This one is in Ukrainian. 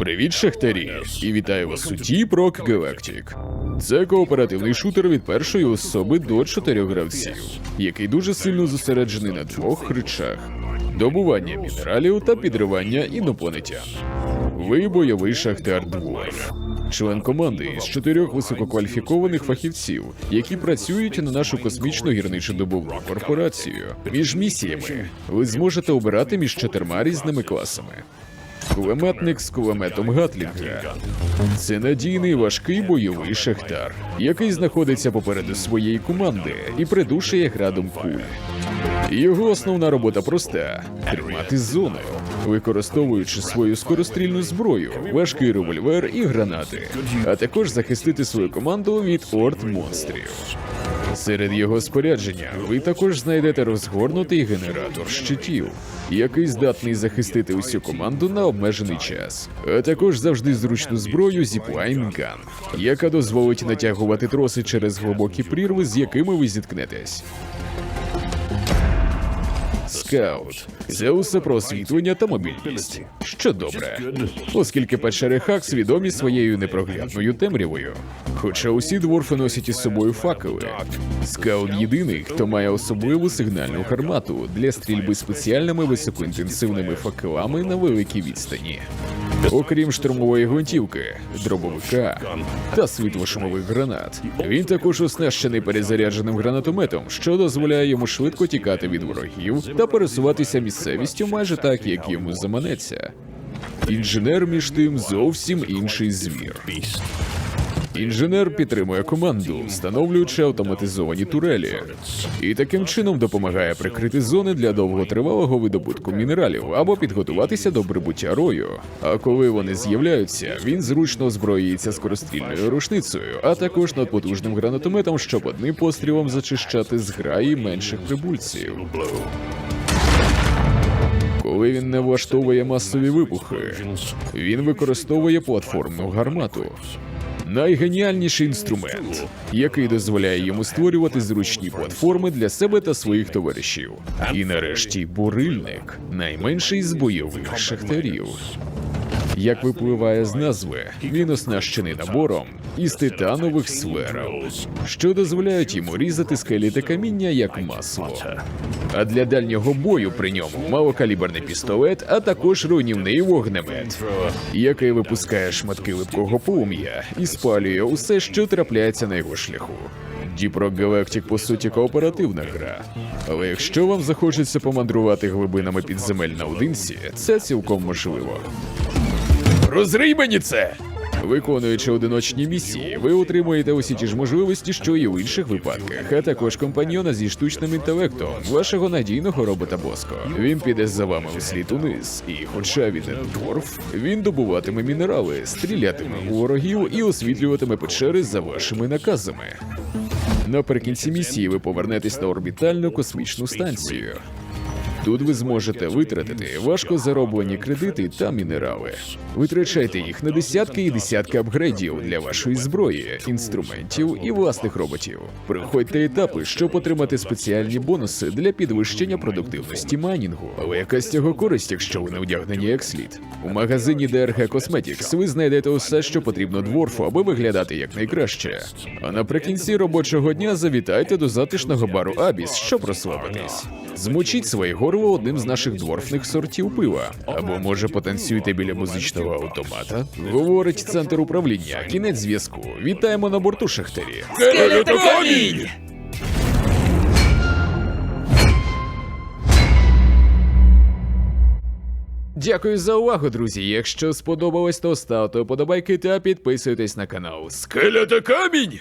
Привіт, шахтарі! І вітаю вас у Rock Galactic. Це кооперативний шутер від першої особи до чотирьох гравців, який дуже сильно зосереджений на двох речах: добування мінералів та підривання інопланетян. Ви бойовий шахтар Дворф. Член команди із чотирьох висококваліфікованих фахівців, які працюють на нашу космічну гірничодобувну корпорацію. Між місіями ви зможете обирати між чотирма різними класами. Кулеметник з кулеметом Гатлінга. Це надійний важкий бойовий шахтар, який знаходиться попереду своєї команди і придушує градом куль. Його основна робота проста тримати зону, використовуючи свою скорострільну зброю, важкий револьвер і гранати, а також захистити свою команду від орд монстрів. Серед його спорядження ви також знайдете розгорнутий генератор щитів, який здатний захистити усю команду на обмежений час, а також завжди зручну зброю Zipline Gun, яка дозволить натягувати троси через глибокі прірви, з якими ви зіткнетесь. Скаут це усе про освітлення та мобільність. Що добре, оскільки печери свідомі відомі своєю непроглядною темрявою. Хоча усі дворфи носять із собою факели. Скаут єдиний, хто має особливу сигнальну гармату для стрільби спеціальними високоінтенсивними факелами на великій відстані. Окрім штурмової гвинтівки, дробовика та світлошумових гранат, він також оснащений перезарядженим гранатометом, що дозволяє йому швидко тікати від ворогів та пересуватися місцевістю майже так, як йому заманеться. Інженер між тим зовсім інший звір. Інженер підтримує команду, встановлюючи автоматизовані турелі, і таким чином допомагає прикрити зони для довготривалого видобутку мінералів або підготуватися до прибуття рою. А коли вони з'являються, він зручно озброюється скорострільною рушницею, а також надпотужним гранатометом, щоб одним пострілом зачищати зграї менших прибульців. Коли він не влаштовує масові вибухи, він використовує платформну гармату. Найгеніальніший інструмент, який дозволяє йому створювати зручні платформи для себе та своїх товаришів. І нарешті бурильник найменший з бойових шахтарів. Як випливає з назви, він оснащений набором із титанових сверел, що дозволяють йому різати скелі та каміння як масло. А для дальнього бою при ньому малокаліберний пістолет, а також руйнівний вогнемет, який випускає шматки липкого полум'я і спалює усе, що трапляється на його шляху. Rock Galactic, по суті, кооперативна гра. Але якщо вам захочеться помандрувати глибинами підземель наодинці, це цілком можливо. Розрий мені це! Виконуючи одиночні місії, ви отримуєте усі ті ж можливості, що і в інших випадках, а також компаньйона зі штучним інтелектом, вашого надійного робота Боско. Він піде за вами у униз, і, хоча він не дворф, він добуватиме мінерали, стрілятиме у ворогів і освітлюватиме печери за вашими наказами. Наприкінці місії ви повернетесь на орбітальну космічну станцію. Тут ви зможете витратити важко зароблені кредити та мінерали. Витрачайте їх на десятки і десятки апгрейдів для вашої зброї, інструментів і власних роботів. Проходьте етапи, щоб отримати спеціальні бонуси для підвищення продуктивності майнінгу. Але яка з цього користь, якщо ви не одягнені як слід? У магазині DRG Cosmetics ви знайдете усе, що потрібно дворфу, аби виглядати якнайкраще. А наприкінці робочого дня завітайте до затишного бару Абіс, щоб розслабитись. Змочіть своє горло одним з наших дворфних сортів пива. Або може потанцюйте біля музичного автомата. Говорить центр управління. Кінець зв'язку. Вітаємо на борту шахтарі. Скелетокамінь! Дякую за увагу, друзі. Якщо сподобалось, то ставте вподобайки та підписуйтесь на канал. Скелетокамінь!